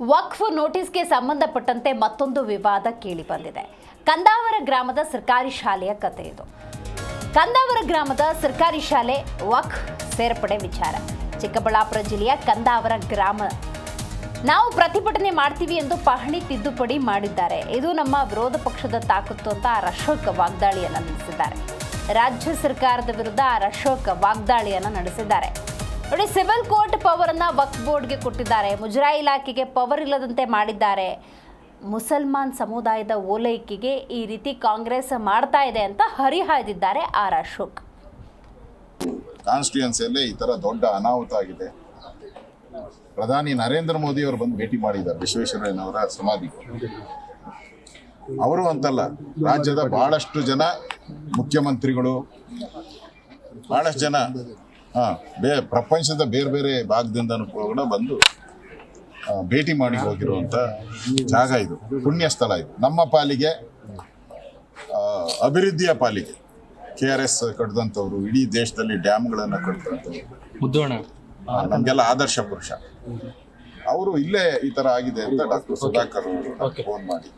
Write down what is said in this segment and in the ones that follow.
ವಕ್ಫ್ ನೋಟಿಸ್ಗೆ ಸಂಬಂಧಪಟ್ಟಂತೆ ಮತ್ತೊಂದು ವಿವಾದ ಕೇಳಿಬಂದಿದೆ. ಕಂದಾವರ ಗ್ರಾಮದ ಸರ್ಕಾರಿ ಶಾಲೆಯ ಕತೆ ಇದು. ಕಂದಾವರ ಗ್ರಾಮದ ಸರ್ಕಾರಿ ಶಾಲೆ ವಕ್ಫ್ ಸೇರ್ಪಡೆ ವಿಚಾರ. ಚಿಕ್ಕಬಳ್ಳಾಪುರ ಜಿಲ್ಲೆಯ ಕಂದಾವರ ಗ್ರಾಮ. ನಾವು ಪ್ರತಿಭಟನೆ ಮಾಡ್ತೀವಿ ಎಂದು ಪಹಣಿ ತಿದ್ದುಪಡಿ ಮಾಡಿದ್ದಾರೆ. ಇದು ನಮ್ಮ ವಿರೋಧ ಪಕ್ಷದ ತಾಕತ್ತು ಅಂತ ಆರ್ ಅಶೋಕ್ ವಾಗ್ದಾಳಿಯನ್ನು ನಡೆಸಿದ್ದಾರೆ. ರಾಜ್ಯ ಸರ್ಕಾರದ ವಿರುದ್ಧ ಆರ್ ಅಶೋಕ್ ವಾಗ್ದಾಳಿಯನ್ನು ನಡೆಸಿದ್ದಾರೆ. ನೋಡಿ ಸಿವಿಲ್ ಕೋರ್ಟ್ ಪವರ್ ಅನ್ನ ವಕ್ಫ್ ಬೋರ್ಡ್ಗೆ ಕೊಟ್ಟಿದ್ದಾರೆ. ಮುಜರಾಯಿ ಇಲಾಖೆಗೆ ಪವರ್ ಇಲ್ಲದಂತೆ ಮಾಡಿದ್ದಾರೆ. ಮುಸಲ್ಮಾನ್ ಸಮುದಾಯದ ಓಲೈಕೆಗೆ ಈ ರೀತಿ ಕಾಂಗ್ರೆಸ್ ಮಾಡ್ತಾ ಇದೆ ಅಂತ ಹರಿಹಾಯ್ದಿದ್ದಾರೆ ಆರ್ ಅಶೋಕ್. ಕಾನ್ಸ್ಟಿಟ್ಯೂನ್ಸಿಯಲ್ಲೇ ಈ ತರ ದೊಡ್ಡ ಅನಾಹುತ ಆಗಿದೆ. ಪ್ರಧಾನಿ ನರೇಂದ್ರ ಮೋದಿ ಅವರು ಬಂದು ಭೇಟಿ ಮಾಡಿದ್ದಾರೆ ವಿಶ್ವೇಶ್ವರಯ್ಯನವರ ಸಮಾಧಿ. ಅವರು ಅಂತಲ್ಲ, ರಾಜ್ಯದ ಬಹಳಷ್ಟು ಜನ ಮುಖ್ಯಮಂತ್ರಿಗಳು, ಬಹಳಷ್ಟು ಜನ ಹಾ ಬೇ ಪ್ರಪಂಚದ ಬೇರೆ ಬೇರೆ ಭಾಗದಿಂದ ಕೂಡ ಬಂದು ಭೇಟಿ ಮಾಡಿ ಹೋಗಿರುವಂತ ಜಾಗ ಇದು ಪುಣ್ಯ ಸ್ಥಳ ಇದು. ನಮ್ಮ ಪಾಲಿಗೆ ಅಭಿವೃದ್ಧಿಯ ಪಾಲಿಗೆ ಕೆ ಆರ್ ಎಸ್ ಕಟ್ಟಿದಂಥವ್ರು ಇಡೀ ದೇಶದಲ್ಲಿ ಡ್ಯಾಮ್ಗಳನ್ನು ಕಟ್ಟಿದಂಥವ್ರು. ನಮಗೆಲ್ಲ ಆದರ್ಶ ಪುರುಷ. ಅವರು ಇಲ್ಲೇ ಈ ತರ ಆಗಿದೆ ಅಂತ ಡಾಕ್ಟರ್ ಸುಧಾಕರ್ ಅವರು ಫೋನ್ ಮಾಡಿ.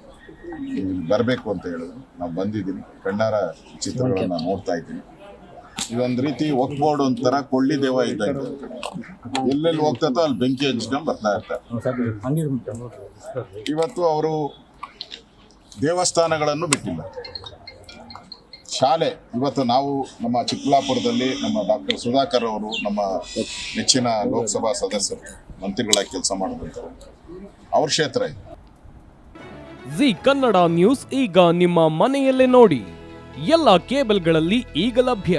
ಬರಬೇಕು ಅಂತ ಹೇಳಿದ್ರು. ನಾವು ಬಂದಿದ್ದೀನಿ ಕಣ್ಣಾರ ಚಿತ್ರಗಳನ್ನು ನೋಡ್ತಾ ಇದ್ದೀನಿ ಇದೊಂದು ರೀತಿ ಒಕ್ಬೋರ್ಡ್ ಒಂಥರ ಕೊಳ್ಳಿ ದೇವ ಇದ್ದಂಗೆ. ಎಲ್ಲೆಲ್ಲಿ ಹೋಗ್ತದೋ ಅಲ್ಲಿ ಬೆಂಕಿ ಹಂಚ್ಕೊಂಡು ಬರ್ತಾ ಇರ್ತಾರೆ. ಇವತ್ತು ಅವರು ದೇವಸ್ಥಾನಗಳನ್ನು ಬಿಟ್ಟಿಲ್ಲ. ಶಾಲೆ, ಇವತ್ತು ನಾವು ನಮ್ಮ ಚಿಕ್ಕಬಳ್ಳಾಪುರದಲ್ಲಿ ನಮ್ಮ ಡಾಕ್ಟರ್ ಸುಧಾಕರ್ ಅವರು ನಮ್ಮ ನೆಚ್ಚಿನ ಲೋಕಸಭಾ ಸದಸ್ಯರು, ಮಂತ್ರಿಗಳಾಗಿ ಕೆಲಸ ಮಾಡಿದಂಥವ್ರು. ಅವ್ರ ಕ್ಷೇತ್ರ ಇದು. ಜಿ ಕನ್ನಡ ನ್ಯೂಸ್ ಈಗ ನಿಮ್ಮ ಮನೆಯಲ್ಲೇ ನೋಡಿ. ಎಲ್ಲ ಕೇಬಲ್ಗಳಲ್ಲಿ ಈಗ ಲಭ್ಯ.